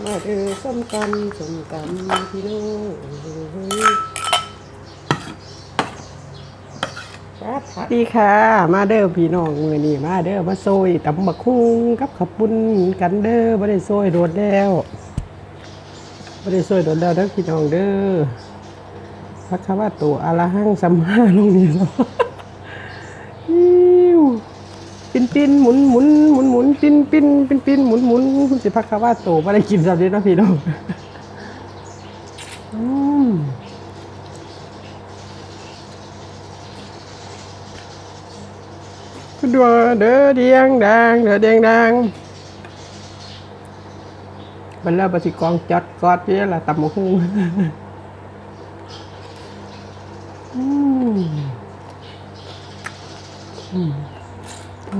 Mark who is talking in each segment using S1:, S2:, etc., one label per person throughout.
S1: มาเด้อส้มตำส้มตำพี่น้องครับสวัสดีค่ะ มาเด้อพี่น้องมือนี้มาเด้อมาโซยตำบักคุ้งกับขับปุ้นกันเด้อไม่ได้โซยโดดแล้วไม่ได้โซยโดดแล้วเด้อพี่น้องเด้อพักคว่าตัวอาละหังสัมมาลงนี่เนาะอิ้ว ปินปินหมุนหมุนหมุนหมุนปินปินปินปินหมุนหมุนคุณสิพักคำว่าโตไม่ได้กินสับนี้นะพี่น้องอืมคุณดูเด้อเดียงดังเด้อเดียงดังบรรลาบสิกองจัดกอดนี่ละตำมะฮุ่งอืมอืม อื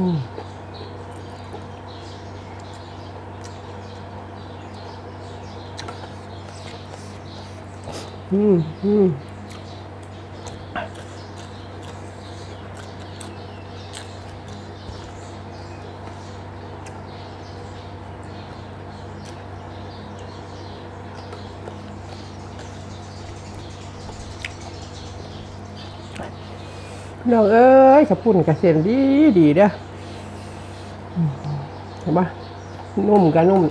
S1: มน้องเอ้ยขับปุ่นกระเซ็นดีดีเด้อเห็นปะนุ่มกันนุ่ม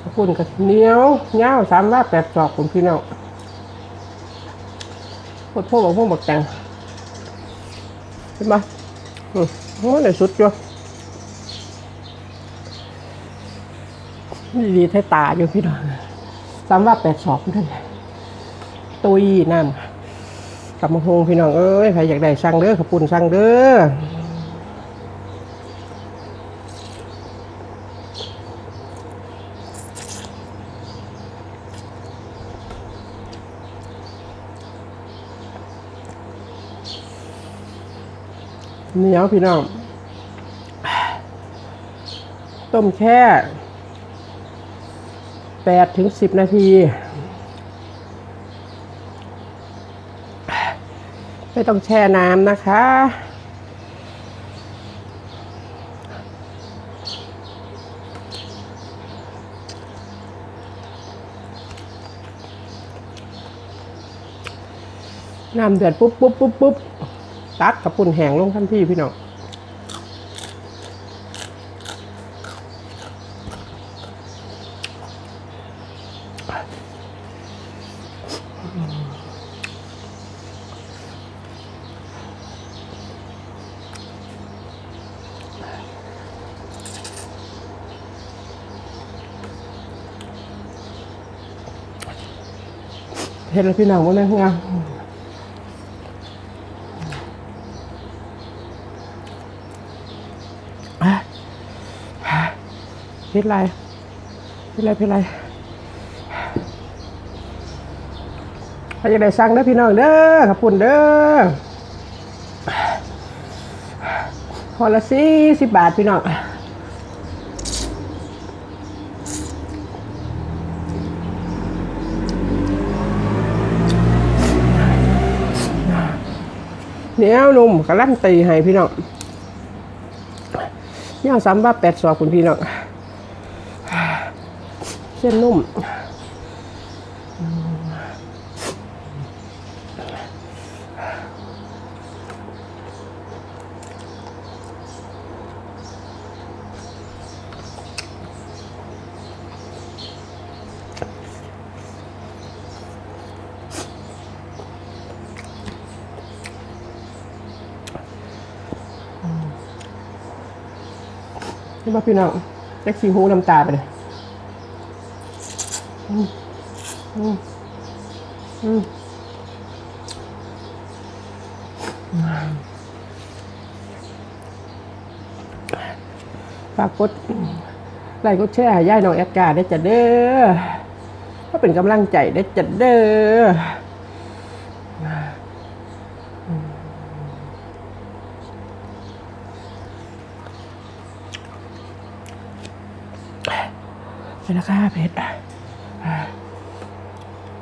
S1: ขอบคุณกับเหนียวเงาวสามว่าแปดศอกคุณพี่น้องพวกพวกบอกพวกบอกแต่งเห็นปะอืมโอ้ยในสุดจ้ะ ดีๆให้ตาอยู่พี่น้องสามว่าแปดศอกนั่นตุยน้ำกับมะฮงพี่น้องเอ้ยใครอยากได้สั่งเด้อขอบคุณสั่งเด้อเหนียวพี่น้อง ต้มแค่ แปดถึงสิบนาที ไม่ต้องแช่น้ำนะคะ น้ำเดือดปุ๊บปุ๊บปุ๊บปุ๊บตักกับปุ่นแห้งลงทันทีพี่น้อง เห็นแล้วพี่น้องว่าแม่งามเฮ็ดไรเฮ็ดไรเฮ็ดไร ใครจะได้สั่งเด้อพี่น้องเด้อขอบคุณเด้อพอละสี่สิบบาทพี่น้องเหนียวนุ่มกระลั่นตีให้พี่น้องเนี่ยสามบาทแปดสอคุณพี่น้องเส้นนุ่ม นี่าพี่น้องแจ็คสีหูน้ำตาไปเลยอืมอืมอืม ฝากกดไลค์กดแชร์ย่ายน้องแอดการได้จัดเด้อก็เป็นกำลังใจได้จัดเด้อไปแล้วค่ะเพชร